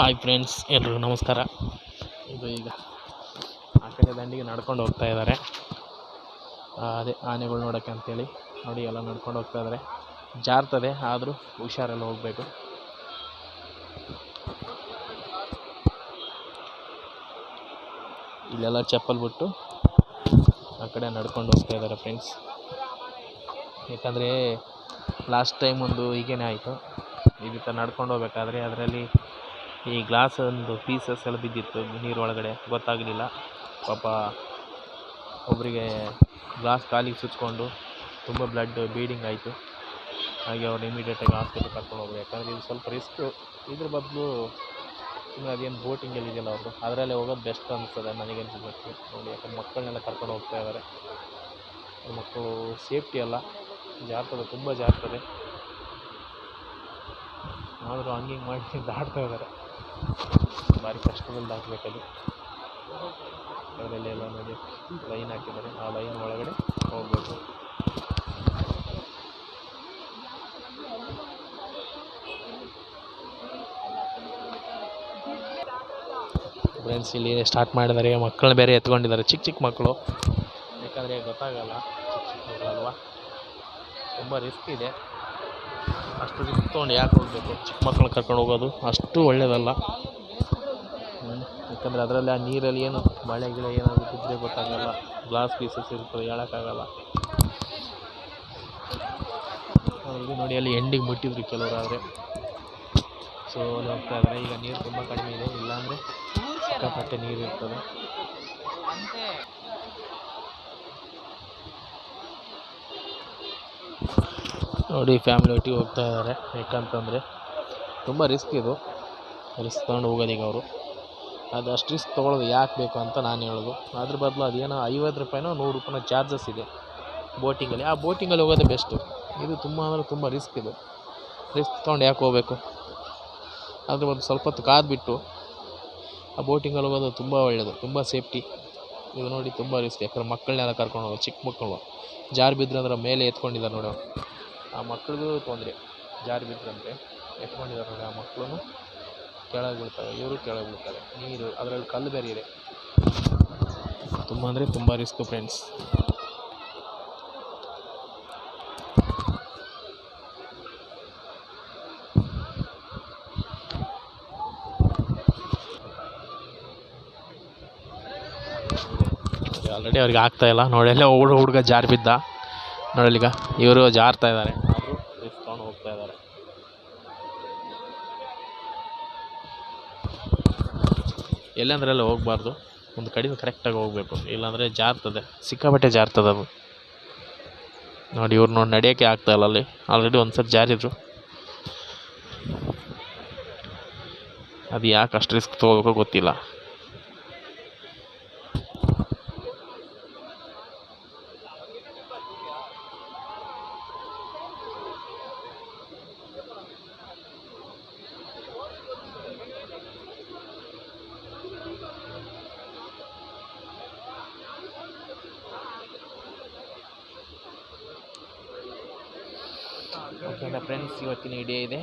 Hi friends, ಎಲ್ರಿಗೂ ನಮಸ್ಕಾರ. ಇದು ಈಗ ಆ ಕಡೆ ದಂಡಿಗೆ ನಡ್ಕೊಂಡು ಹೋಗ್ತಾ ಇದ್ದಾರೆ. ಅದೇ ಆನೆಗಳು ನೋಡೋಕೆ ಅಂತೇಳಿ ನೋಡಿ, ಎಲ್ಲ ನಡ್ಕೊಂಡು ಹೋಗ್ತಾ ಇದ್ದಾರೆ. ಜಾರ್ತದೆ, ಆದರೂ ಹುಷಾರಲ್ಲಿ ಹೋಗಬೇಕು. ಇಲ್ಲೆಲ್ಲ ಚಪ್ಪಲ್ ಬಿಟ್ಟು ಆ ಕಡೆ ನಡ್ಕೊಂಡು ಹೋಗ್ತಾ ಇದ್ದಾರೆ ಫ್ರೆಂಡ್ಸ್ ಯಾಕಂದರೆ ಲಾಸ್ಟ್ ಟೈಮ್ ಒಂದು ಹೀಗೇನೆ ಆಯಿತು. ಈ ಥರ ನಡ್ಕೊಂಡು ಹೋಗ್ಬೇಕಾದ್ರೆ, ಅದರಲ್ಲಿ ಈ ಗ್ಲಾಸ್ ಒಂದು ಪೀಸಸ್ ಎಲ್ಲ ಬಿದ್ದಿತ್ತು ನೀರೊಳಗಡೆ ಗೊತ್ತಾಗಲಿಲ್ಲ. ಪಾಪ ಒಬ್ಬರಿಗೆ ಗ್ಲಾಸ್ ಕಾಲಿಗೆ ಸುಚ್ಕೊಂಡು ತುಂಬ ಬ್ಲಡ್ ಬೀಡಿಂಗ್ ಆಯಿತು. ಹಾಗೆ ಅವ್ರು ಇಮಿಡಿಯೇಟಾಗಿ ಹಾಸ್ಪಿಟ್ಲಿಗೆ ಕರ್ಕೊಂಡು ಹೋಗ್ಬೇಕು ಯಾಕಂದರೆ ಇದು ಸ್ವಲ್ಪ ರಿಸ್ಕ್ ಇದ್ರ ಬದಲು ಸುಮ್ಮನೆ ಅದೇನು ಬೋಟಿಂಗಲ್ಲಿ ಇದೆಯಲ್ಲ ಅವರು? ಅದರಲ್ಲೇ ಹೋಗೋದು ಬೆಸ್ಟ್ ಅನಿಸ್ತದೆ ನನಗೆ ಅನ್ಸುತ್ತೆ ನೋಡಿ, ಯಾಕಂದ್ರೆ ಮಕ್ಕಳನ್ನೆಲ್ಲ ಕರ್ಕೊಂಡು ಹೋಗ್ತಾ ಇದ್ದಾರೆ ಮಕ್ಕಳು ಸೇಫ್ಟಿ ಅಲ್ಲ. ಜಾರ್ತದೆ ತುಂಬ ಜಾರ್ತದೆ ಆದರೂ ಹಂಗೆ ಹಿಂಗೆ ಮಾಡಿ ದಾಟ್ತಾ ಇದ್ದಾರೆ ಭಾರಿ ಕಷ್ಟದಲ್ಲಿ ಹಾಕಬೇಕದು ಅದರಲ್ಲಿ ಎಲ್ಲ ನೋಡಿ ಲೈನ್ ಹಾಕಿದ್ದಾರೆ. ಆ ಲೈನ್ ಒಳಗಡೆ ಹೋಗಬೇಕು. ಫ್ರೆಂಡ್ಸ್ ಇಲ್ಲಿ ಸ್ಟಾರ್ಟ್ ಮಾಡಿದ್ದಾರೆ ಮಕ್ಕಳನ್ನ ಬೇರೆ ಎತ್ಕೊಂಡಿದ್ದಾರೆ. ಚಿಕ್ಕ ಚಿಕ್ಕ ಮಕ್ಕಳು. ಯಾಕಂದರೆ ಗೊತ್ತಾಗಲ್ಲ, ಚಿಕ್ಕ ಚಿಕ್ಕ ಮಕ್ಕಳಲ್ವಾ? ತುಂಬ ರಿಸ್ಕ್ ಇದೆ. ಅಷ್ಟು ರಿಸ್ಕ್ ತೊಗೊಂಡು ಯಾಕೆ ಹೋಗಬೇಕು? ಚಿಕ್ಕ ಮಕ್ಕಳನ್ನ ಕರ್ಕೊಂಡು ಹೋಗೋದು ಅಷ್ಟು ಒಳ್ಳೆಯದಲ್ಲ. ಯಾಕಂದರೆ ಅದರಲ್ಲಿ ಆ ನೀರಲ್ಲಿ ಏನು ಮಳೆ ಗಿಳೆ ಏನಾದರೂ ಬಿದ್ದರೆ ಗೊತ್ತಾಗಲ್ಲ. ಗ್ಲಾಸ್ ಪೀಸಸ್ ಇರ್ತದೆ ಹೇಳೋಕ್ಕಾಗಲ್ಲ. ಇದು ನೋಡಿ, ಅಲ್ಲಿ ಎಂಡಿಗೆ ಮುಟ್ಟಿದ್ರು ಕೆಲವರು ಆದರೆ ಸೊ ಅಲ್ಲಿ ಹೋಗ್ತಾ ಇದ್ದಾರೆ ಈಗ ನೀರು ತುಂಬ ಕಡಿಮೆ ಇದೆ. ಇಲ್ಲಾಂದರೆ ಸಿಕ್ಕಾಪಟ್ಟೆ ನೀರು ಇರ್ತದೆ. ನೋಡಿ ಫ್ಯಾಮಿಲಿ ಒಟ್ಟಿಗೆ ಹೋಗ್ತಾ ಇದ್ದಾರೆ. ಯಾಕಂತಂದರೆ ತುಂಬ ರಿಸ್ಕ್ ಇದು. ರಿಸ್ಕ್ ತೊಗೊಂಡು ಹೋಗೋದೀಗ ಅವರು. ಅದು ಅಷ್ಟು ರಿಸ್ಕ್ ತೊಗೊಳೋದು ಯಾಕೆ ಬೇಕು ಅಂತ ನಾನು ಹೇಳೋದು. ಅದ್ರ ಬದಲು ಅದೇನೋ ಐವತ್ತು ರೂಪಾಯಿನೋ ನೂರು ರೂಪಾಯಿನೋ ಚಾರ್ಜಸ್ ಇದೆ ಬೋಟಿಂಗಲ್ಲಿ ಆ ಬೋಟಿಂಗಲ್ಲಿ ಹೋಗೋದೇ ಬೆಸ್ಟು ಇದು ತುಂಬ ಅಂದರೆ ತುಂಬ ರಿಸ್ಕ್ ಇದು. ರಿಸ್ಕ್ ತೊಗೊಂಡು ಯಾಕೆ ಹೋಗಬೇಕು? ಆದರೆ ಬದಲು ಸ್ವಲ್ಪ ಹೊತ್ತು ಕಾದ್ಬಿಟ್ಟು ಆ ಬೋಟಿಂಗಲ್ಲಿ ಹೋಗೋದು ತುಂಬ ಒಳ್ಳೆಯದು ತುಂಬ ಸೇಫ್ಟಿ ಇದು ನೋಡಿ ತುಂಬ ರಿಸ್ಕ್ ಯಾಕಂದ್ರೆ ಮಕ್ಕಳನ್ನೆಲ್ಲ ಕರ್ಕೊಂಡು ಹೋಗೋದು, ಚಿಕ್ಕ ಮಕ್ಕಳು. ಜಾರು ಬಿದ್ದರೆ ಅಂದ್ರೆ ಮೇಲೆ ಎತ್ಕೊಂಡಿದ್ದಾರೆ ನೋಡಿ. ಆ ಮಕ್ಳಿಗೂ ತೊಂದರೆ. ಜಾರಿ ಬಿದ್ದರಂತೆ ಎತ್ಕೊಂಡಿದ್ದಾರೆ ನೋಡಿ ಆ ಮಕ್ಕಳು ಕೆಳಗೆ ಬೀಳ್ತವೆ ಇವರು ಕೆಳಗೆ ಬೀಳ್ತಾರೆ ನೀರು, ಅದರಲ್ಲಿ ಕಲ್ಲು ಬೇರೆ ಇದೆ. ತುಂಬ ಅಂದರೆ ತುಂಬ ರಿಸ್ಕು ಫ್ರೆಂಡ್ಸ್. ಆಲ್ರೆಡಿ ಅವ್ರಿಗೆ ಆಗ್ತಾ ಇಲ್ಲ. ಎಲ್ಲ ಹುಡುಗ ಹುಡುಗ ಜಾರಿ ಬಿದ್ದ. ನೋಡಲ್ಲೀಗ ಇವರು ಜಾರ್ತಾ ಇದ್ದಾರೆ. ತೊಗೊಂಡು ಹೋಗ್ತಾ ಇದ್ದಾರೆ ಎಲ್ಲಂದ್ರೆಲ್ಲ ಹೋಗಬಾರ್ದು. ಒಂದು ಕಡಿಮೆ ಕರೆಕ್ಟಾಗಿ ಹೋಗಬೇಕು. ಇಲ್ಲಾಂದರೆ ಜಾರ್ತದೆ. ಸಿಕ್ಕಾಪಟ್ಟೆ ಜಾರ್ತದೆ ಅದು. ನೋಡಿ, ಇವ್ರು ನೋಡಿ, ನಡೆಯೋಕ್ಕೆ ಇಲ್ಲ ಅಲ್ಲಿ. ಆಲ್ರೆಡಿ ಒಂದು ಸರಿ ಜಾರಿದ್ರು. ಅದು ಯಾಕೆ ಅಷ್ಟು ರಿಸ್ಕ್ ತೊಗೋಬೇಕೋ ಗೊತ್ತಿಲ್ಲ. ಓಕೆನಾ ಫ್ರೆಂಡ್ಸ್ ಇವತ್ತಿನ ವಿಡಿಯೋ ಇದೆ.